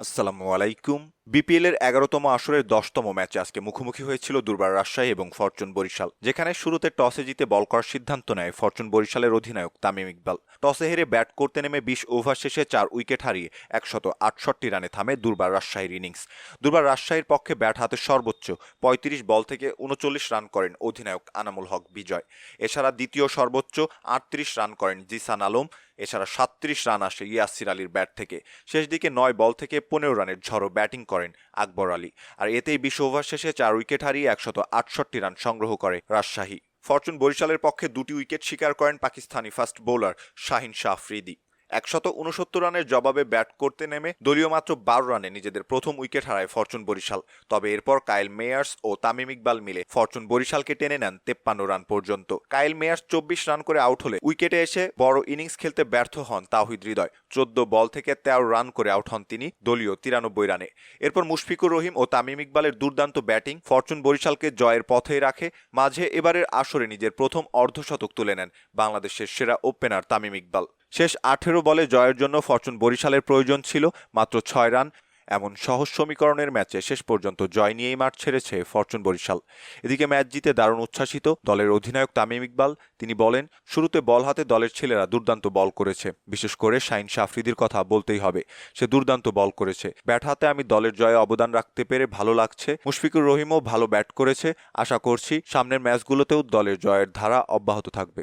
আসসালামু আলাইকুম। বিপিএল এর এগারোতম আসরের দশতম ম্যাচে আজকে মুখোমুখি হয়েছিল দুর্বার রাজশাহী এবং ফরচুন বরিশাল, যেখানে শুরুতে টসে জিতে বল করার সিদ্ধান্ত নেয় ফরচুন বরিশালের অধিনায়ক তামিম ইকবাল। টসে হেরে ব্যাট করতে নেমে বিশ ওভার শেষে চার উইকেট হারিয়ে একশত আটষট্টি রানে থামে দুর্বার রাজশাহীর ইনিংস। দুর্বার রাজশাহীর পক্ষে ব্যাট হাতে সর্বোচ্চ পঁয়ত্রিশ বল থেকে উনচল্লিশ রান করেন অধিনায়ক আনামুল হক বিজয়। এছাড়া দ্বিতীয় সর্বোচ্চ আটত্রিশ রান করেন জিসান আলম, এছাড়া সাতত্রিশ রান আসে ইয়াসির আলীর ব্যাট থেকে। শেষ দিকে নয় বল থেকে পনেরো রানের ঝড়ো ব্যাটিং করেন আকবর আলী। আর এতেই বিশ্ব ওভার শেষে চার উইকেট হারিয়ে একশত আটষট্টি রান সংগ্রহ করে রাজশাহী। ফরচুন বরিশালের পক্ষে দুটি উইকেট শিকার করেন পাকিস্তানি ফাস্ট বোলার শাহিন শাহ আফ্রিদি। একশত উনসত্তর রানের জবাবে ব্যাট করতে নেমে দলীয় মাত্র বারো রানে নিজেদের প্রথম উইকেট হারায় ফরচুন বরিশাল। তবে এরপর কায়েল মেয়ার্স ও তামিম ইকবাল মিলে ফরচুন বরিশালকে টেনে নেন তেপ্পান্ন রান পর্যন্ত। কায়েল মেয়ার্স চব্বিশ রান করে আউট হলে উইকেটে এসে বড় ইনিংস খেলতে ব্যর্থ হন তাহিদ হৃদয়। চোদ্দ বল থেকে তেরো রান করে আউট হন তিনি দলীয় তিরানব্বই রানে। এরপর মুশফিকুর রহিম ও তামিম ইকবালের দুর্দান্ত ব্যাটিং ফরচুন বরিশালকে জয়ের পথে রাখে, মাঝে এবারের আসরে নিজের প্রথম অর্ধশতক তুলে নেন বাংলাদেশের সেরা ওপেনার তামিম ইকবাল। শেষ আঠেরো বলে জয়ের জন্য ফরচুন বরিশালের প্রয়োজন ছিল মাত্র ছয় রান। এমন সহজ সমীকরণের ম্যাচে শেষ পর্যন্ত জয় নিয়েই মাঠ ছেড়েছে ফরচুন বরিশাল। এদিকে ম্যাচ জিতে দারুণ উচ্ছ্বাসিত দলের অধিনায়ক তামিম ইকবাল। তিনি বলেন, শুরুতে বল হাতে দলের ছেলেরা দুর্দান্ত বল করেছে। বিশেষ করে শাইন শাফরিদির কথা বলতেই হবে, সে দুর্দান্ত বল করেছে। ব্যাট হাতে আমি দলের জয়ে অবদান রাখতে পেরে ভালো লাগছে। মুশফিকুর রহিমও ভালো ব্যাট করেছে। আশা করছি, সামনের ম্যাচগুলোতেও দলের জয়ের ধারা অব্যাহত থাকবে।